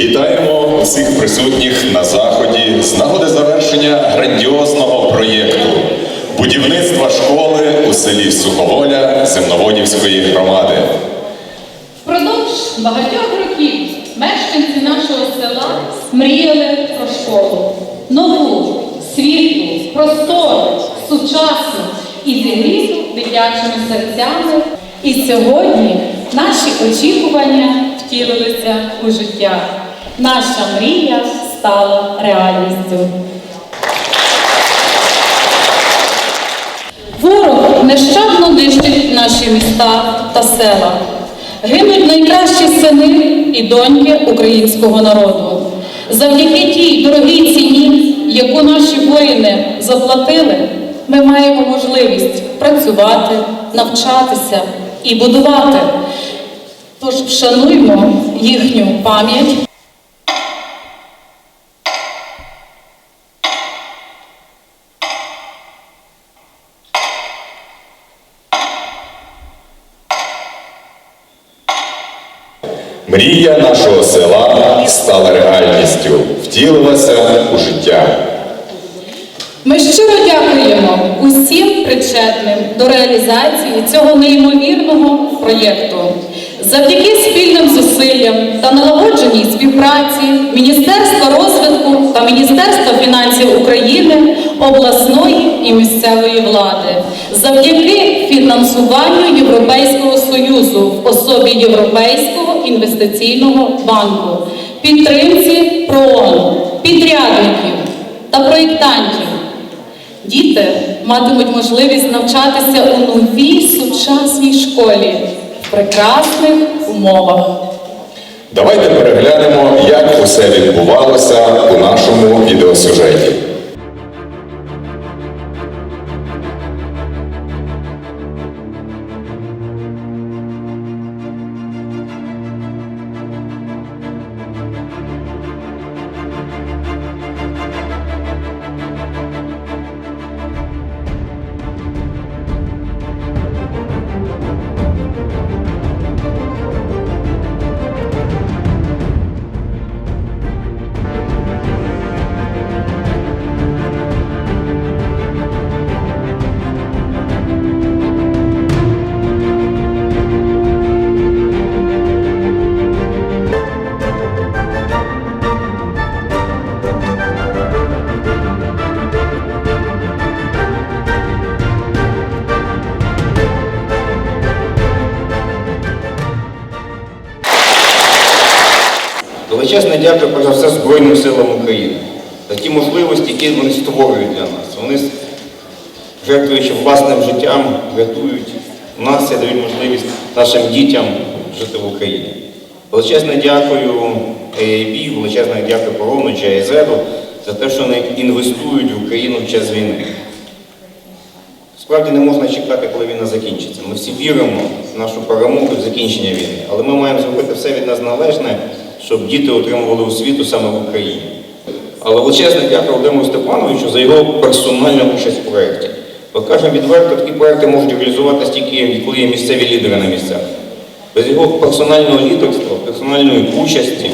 Вітаємо усіх присутніх на заході з нагоди завершення грандіозного проєкту будівництва школи у селі Суховоля Земноводівської громади. Впродовж багатьох років мешканці нашого села мріяли про школу. Нову, світлу, простору, сучасну і зігріту дитячими серцями. І сьогодні наші очікування втілилися у життя. Наша мрія стала реальністю. Ворог нещадно нищить наші міста та села. Гинуть найкращі сини і доньки українського народу. Завдяки тій дорогій ціні, яку наші воїни заплатили, ми маємо можливість працювати, навчатися і будувати. Тож вшануймо їхню пам'ять. Мрія нашого села стала реальністю, втілилася у життя. Ми щиро дякуємо усім причетним до реалізації цього неймовірного проєкту. Завдяки спільним зусиллям та налагодженій співпраці Міністерства розвитку та Міністерства фінансів України, обласної і місцевої влади, завдяки фінансуванню Європейського союзу в особі Європейського інвестиційного банку, підтримці ПРООН, підрядників та проєктантів. Діти матимуть можливість навчатися у новій сучасній школі в прекрасних умовах. Давайте переглянемо, як усе відбувалося у нашому відеосюжеті. Дякую перш за все Збройним силам України за ті можливості, які вони створюють для нас. Вони, жертвуючи власним життям, рятують нас і дають можливість нашим дітям жити в Україні. Величезне дякую AAB, величезне дякую Корону, ЧАЕЗЕДу за те, що вони інвестують в Україну в час війни. Справді не можна чекати, коли війна закінчиться. Ми всі віримо в нашу перемогу в закінчення війни. Але ми маємо зробити все від нас належне, щоб діти отримували освіту саме в Україні. Але величезне дякую Володимиру Степановичу за його персональну участь в проєкті. Бо кажемо відверто, такі проекти можуть реалізуватися тільки коли є місцеві лідери на місцях. Без його персонального лідерства, персональної участі,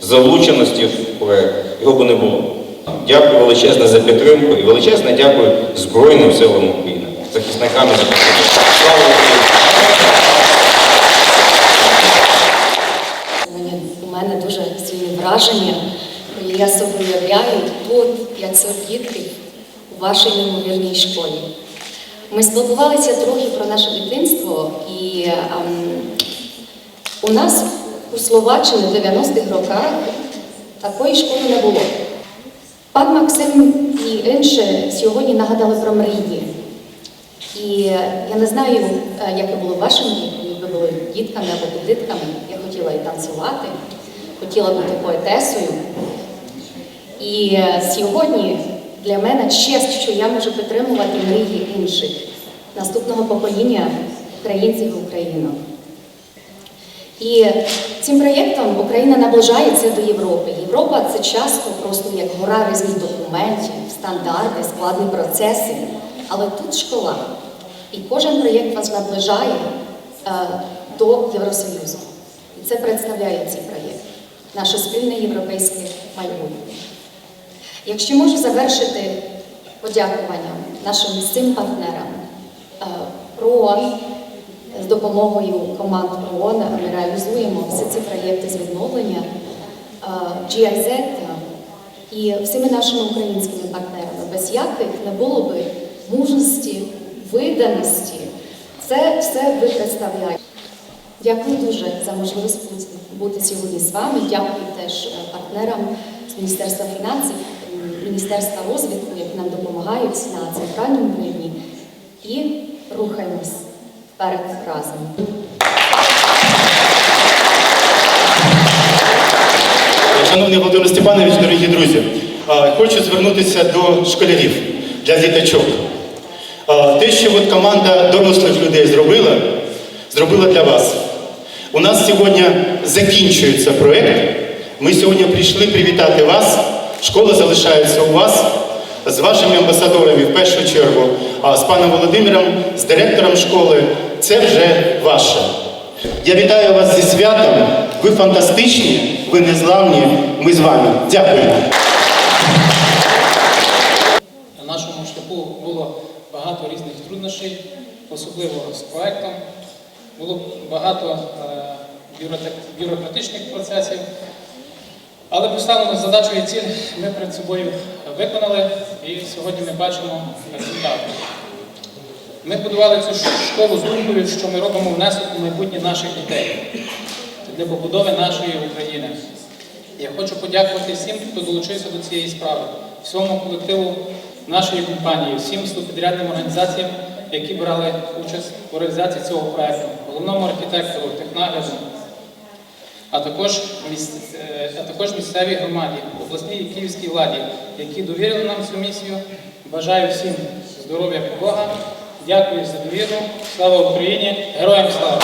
залученості в проєкт його би не було. Дякую величезне за підтримку і величезне дякую Збройним силам України, захисникам і захисникам. Слава Україні! Мені у мене дуже сильні враження, коли я собі уявляю тут 500 дітків у вашій неймовірній школі. Ми спілкувалися трохи про наше дитинство, і ем, у нас у Словаччині в 90-х роках такої школи не було. Пан Максим і інші сьогодні нагадали про мрії. І я не знаю, е, яке було ваше мрії, коли ви були дітками або підлітками. Я хотіла і танцювати, хотіла бути поетесою. І е, сьогодні для мене честь, що я можу підтримувати мрії інших, наступного покоління українців і. І цим проєктом Україна наближається до Європи. Європа це часто просто як гора різних документів, стандарти, складні процеси. Але тут школа. І кожен проєкт вас наближає е, до Євросоюзу. І це представляє цей проєкт. Наше спільне європейське майбутнє. Якщо можу завершити подякуванням нашим місцевим партнерам е, ПРООН, з допомогою команд ПРООН ми реалізуємо всі ці проєкти з відновлення е, GIZ і всіми нашими українськими партнерами, без яких не було би мужності, виданості. Це все ви представляєте. Дякую дуже за можливість бути- сьогодні з вами. Дякую теж е, партнерам з Міністерства фінансів, Міністерства розвитку, які нам допомагають на центральному рівні. І рухаємось вперед разом. Шановний Володимир Степанович, дорогі друзі, хочу звернутися до школярів, для діточок. Те, що от команда дорослих людей зробила, зробила для вас. У нас сьогодні закінчується проєкт. Ми сьогодні прийшли привітати вас. Школа залишається у вас з вашими амбасадорами в першу чергу, а з паном Володимиром, з директором школи. Це вже ваше. Я вітаю вас зі святом. Ви фантастичні, ви незламні. Ми з вами. Дякую. На нашому шляху було багато різних труднощів, особливо з проектом. Було багато е, бюрократичних процесів. Але поставлену задачу і ціль ми перед собою виконали, і сьогодні ми бачимо результат. Ми будували цю школу з думкою, що ми робимо внесок у майбутнє наших дітей для побудови нашої України. Я хочу подякувати всім, хто долучився до цієї справи, всьому колективу нашої компанії, всім субпідрядним організаціям, які брали участь у реалізації цього проекту, головному архітектору, технагляду, а також, е, а також місцевій громаді, обласній і київській владі, які довірили нам цю місію. Бажаю всім здоров'я Бога. Дякую за довіру. Слава Україні! Героям слава!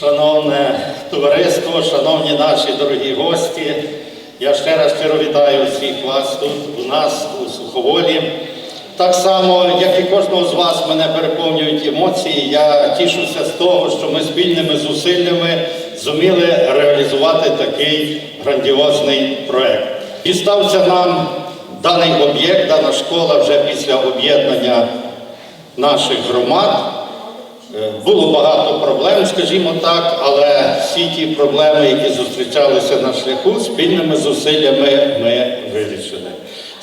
Шановне товариство, шановні наші дорогі гості, я ще раз щиро вітаю всіх вас тут у нас у Суховолі. Так само, як і кожного з вас, мене переповнюють емоції. Я тішуся з того, що ми спільними зусиллями зуміли реалізувати такий грандіозний проект. Дістався нам даний об'єкт, дана школа вже після об'єднання наших громад. Е, Було багато проблем, скажімо так, але всі ті проблеми, які зустрічалися на шляху, спільними зусиллями ми вирішили.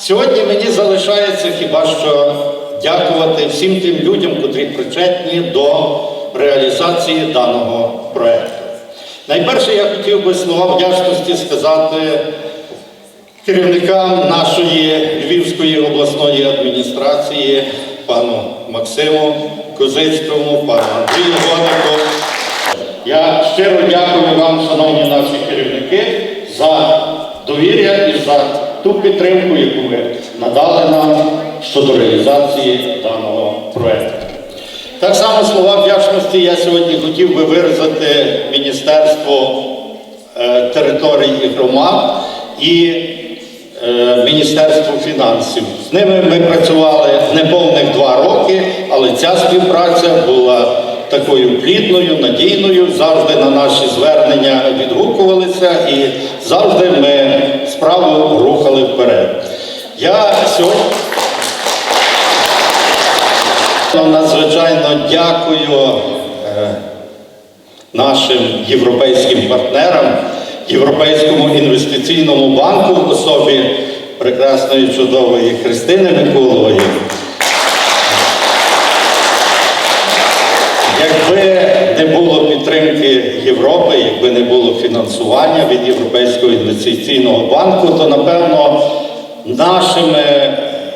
Сьогодні мені залишається хіба що дякувати всім тим людям, котрі причетні до реалізації даного проєкту. Найперше я хотів би слова вдячності сказати керівникам нашої Львівської обласної адміністрації, пану Максиму Козицькому, пану Андрію Гонику. Я щиро дякую вам, шановні наші керівники, за ту підтримку, яку ви надали нам щодо реалізації даного проєкту. Так само слова вдячності я сьогодні хотів би виразити Міністерству е, територій і громад і е, Міністерству фінансів. З ними ми працювали неповних два роки, але ця співпраця була такою плідною, надійною. Завжди на наші звернення відгукувалися і завжди ми справу рухали вперед. Я сьогодні. Надзвичайно дякую е, нашим європейським партнерам, Європейському інвестиційному банку в особі прекрасної чудової Христини Миколової. Якби не було підтримки Європи, якби не було фінансування від Європейського інвестиційного банку, то напевно нашими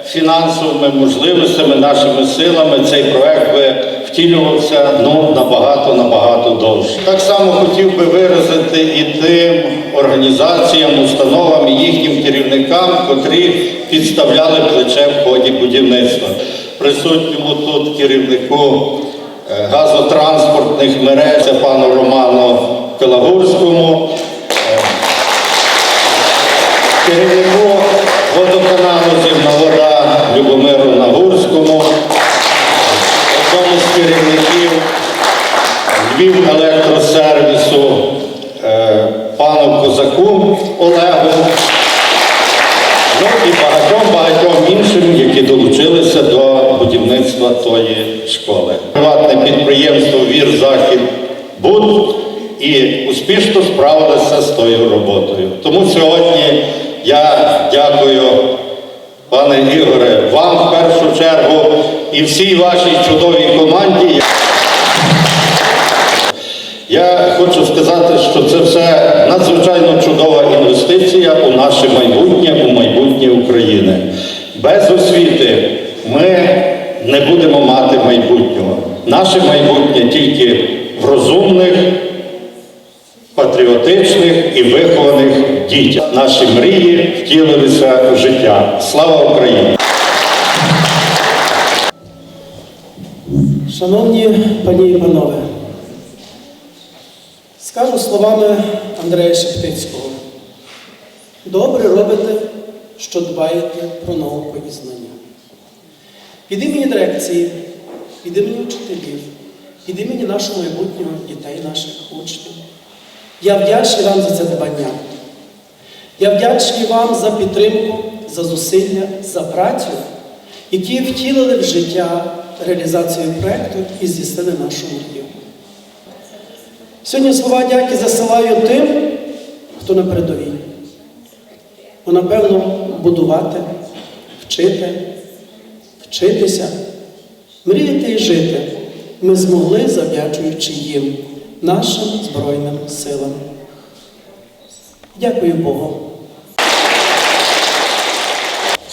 фінансовими можливостями, нашими силами цей проект би втілювався ну, набагато набагато довше. Так само хотів би виразити і тим організаціям, установам і їхнім керівникам, котрі підставляли плече в ході будівництва. Присутньому тут керівнику Е, газотранспортних мереж пану Роману Пелагурському, е, керівнику водоканалу «Зимна вода» Любомиру Нагурському, е, одному з керівників Львів електросервісу пану Козаку Олегу. Ну і багатьом багатьом іншим, які долучилися до будівництва тої школи підприємство Вір Захід Буд і успішно справилися з тою роботою. Тому сьогодні я дякую, пане Ігоре, вам в першу чергу і всій вашій чудовій команді. Я хочу сказати, що це все надзвичайно чудова інвестиція у наше майбутнє, у майбутнє України. Без освіти ми не будемо мати майбутнього. Наше майбутнє тільки в розумних, патріотичних і вихованих дітях. Наші мрії втілилися в життя. Слава Україні! Шановні пані і панове, скажу словами Андрея Шептицького. Добре робите, що дбаєте про науку і знання. Від імені дирекції, від імені вчителів, від імені нашого майбутнього дітей, наших учнів. Я вдячний вам за це дбання. Я вдячний вам за підтримку, за зусилля, за працю, які втілили в життя реалізацію проєкту і здійснили нашу мрію. Сьогодні слова дяки засилаю тим, хто на передовій. Бо, напевно, будувати, вчити, вчитися, мріяти і жити ми змогли, завдячуючи їм, нашим Збройним силам. Дякую Богу.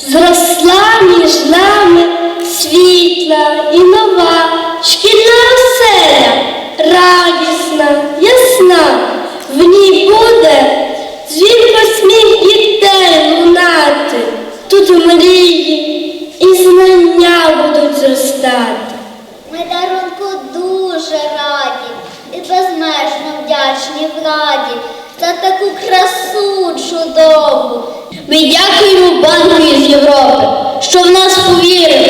Зросла між нами світла і нова шкільна оселя, радісна, ясна, в ній буде дзвінко сміх дітей лунати, тут мрії і знання будуть зростати. Ми дарунку дуже раді і безмежно вдячні владі за таку красу чудову. Ми дякуємо банку із Європи, що в нас повірив,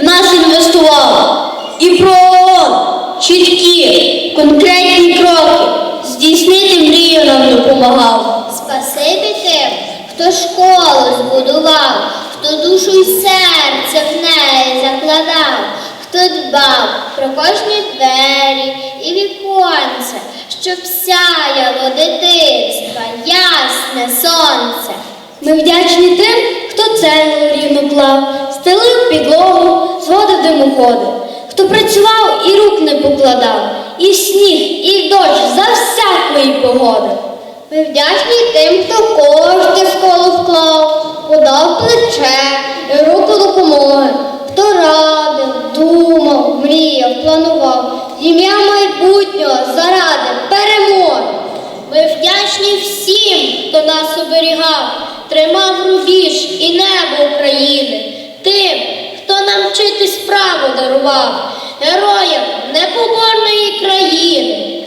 в нас інвестував. І про ООН чіткі, конкретні кроки здійснити мрію нам допомагав. Спасибі тим, хто школу збудував, хто душу й серце в неї закладав, хто дбав про кожні двері і віконце, щоб сяяло дитинства ясне сонце. Ми вдячні тим, хто цеглу рівно клав, стелив підлогу, зводив димоходи, хто працював і рук не покладав, і сніг, і дощ за всякої погоди. Ми вдячні тим, хто кошти в школу вклав, подав плече і руку допомоги, хто радив, думав, мріяв, планував, ім'я майбутнього заради перемоги. Ми вдячні всім, хто нас оберігав, тримав рубіж і небо України, тим, хто нам вчитись право дарував, героям непоборної країни.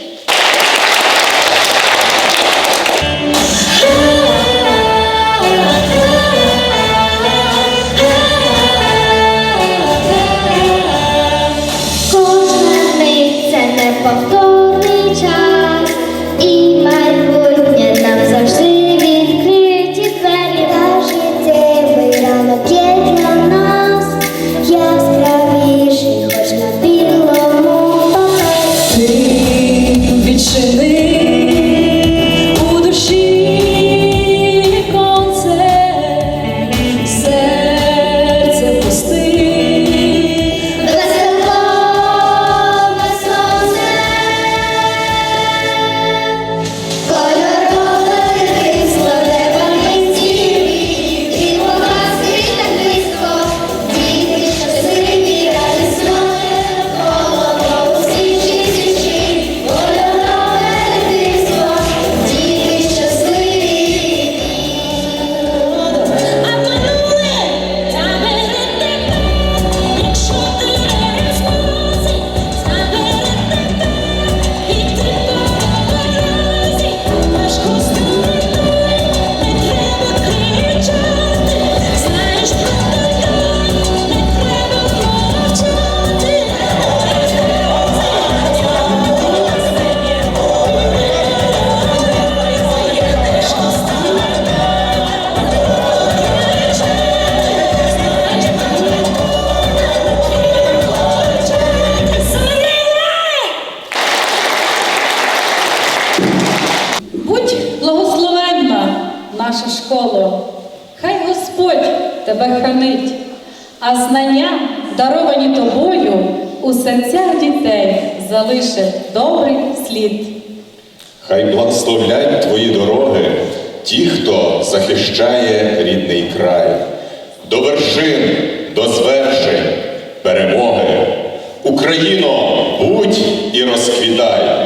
наша школа. Хай Господь тебе хранить, а знання, даровані тобою, у серцях дітей залишить добрий слід. Хай благословлять твої дороги ті, хто захищає рідний край, до вершин, до звершень, перемоги. Україно, будь і розквітай.